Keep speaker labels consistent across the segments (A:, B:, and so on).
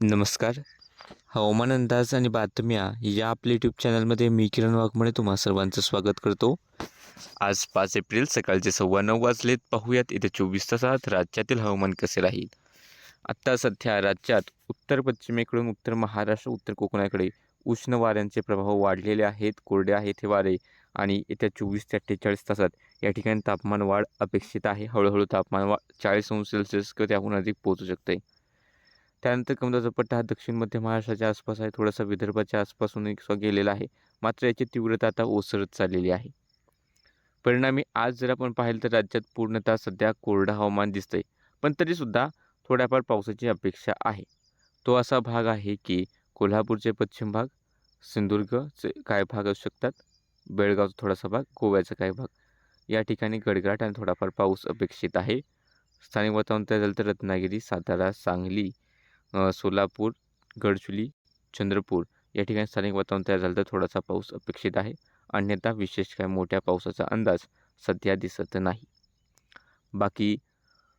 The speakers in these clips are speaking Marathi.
A: नमस्कार. हवामान अंदाज आणि बातम्या या आपल्या यूट्यूब चॅनलमध्ये मी किरण वाघमळे तुम्हा सर्वांचं स्वागत करतो. आज पाच एप्रिल सकाळचे सव्वा नऊ वाजलेत. पाहूयात येत्या चोवीस तासात राज्यातील हवामान कसे राहील. आत्ता सध्या राज्यात उत्तर पश्चिमेकडून उत्तर महाराष्ट्र उत्तर कोकणाकडे उष्ण वाऱ्यांचे प्रभाव वाढलेले आहेत कोरडे आहेत हे वारे. आणि येत्या चोवीस ते अठ्ठेचाळीस तासात या ठिकाणी तापमान वाढ अपेक्षित आहे. हळूहळू तापमान वाढ चाळीस अंश सेल्सिअस किंवा त्याहून अधिक पोहोचू शकते. त्यानंतर कमदाचा पट्टा हा दक्षिण मध्य महाराष्ट्राच्या आसपास आहे. थोडासा विदर्भाच्या आसपासून एक गेलेला आहे. मात्र याची तीव्रता आता ओसरत चाललेली आहे. परिणामी आज जर आपण पाहिलं तर राज्यात पूर्णतः सध्या कोरडं हवामान दिसतंय. पण तरीसुद्धा थोड्याफार पावसाची अपेक्षा आहे. तो असा भाग आहे की कोल्हापूरचे पश्चिम भाग सिंधुदुर्गचे काही भाग असू शकतात. बेळगावचा थोडासा भाग गोव्याचा काही भाग. या ठिकाणी गडगडाट आणि थोडाफार पाऊस अपेक्षित आहे. स्थानिक वातावरण तयार झालं तर रत्नागिरी सातारा सांगली सोलापूर गडचुली चंद्रपूर या ठिकाणी स्थानिक वातावरण तयार झालं तर थोडासा पाऊस अपेक्षित आहे. अन्यथा विशेष काय मोठ्या पावसाचा अंदाज सध्या दिसत नाही. बाकी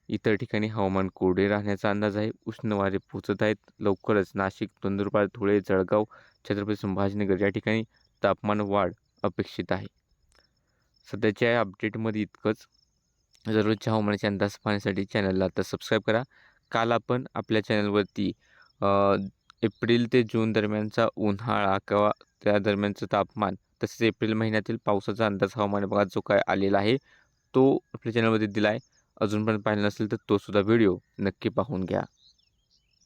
A: इतर ठिकाणी हवामान कोरडे राहण्याचा अंदाज आहे. उष्ण वारे पोचत आहेत. लवकरच नाशिक नंदुरबार धुळे जळगाव छत्रपती संभाजीनगर या ठिकाणी तापमान वाढ अपेक्षित आहे. सध्याच्या या अपडेटमध्ये इतकंच. दररोजच्या हवामानाचे अंदाज पाहण्यासाठी चॅनलला आता सबस्क्राईब करा. काल आपण आपल्या चॅनलवरती एप्रिल ते जून दरम्यानचा उन्हाळा किंवा त्या दरम्यानचं तापमान तसेच एप्रिल महिन्यातील पावसाचा अंदाज हवामान विभागात जो काय आलेला आहे तो आपल्या चॅनलमध्ये दिला आहे अजूनपर्यंत पाहिला नसेल तर तोसुद्धा व्हिडिओ नक्की पाहून घ्या.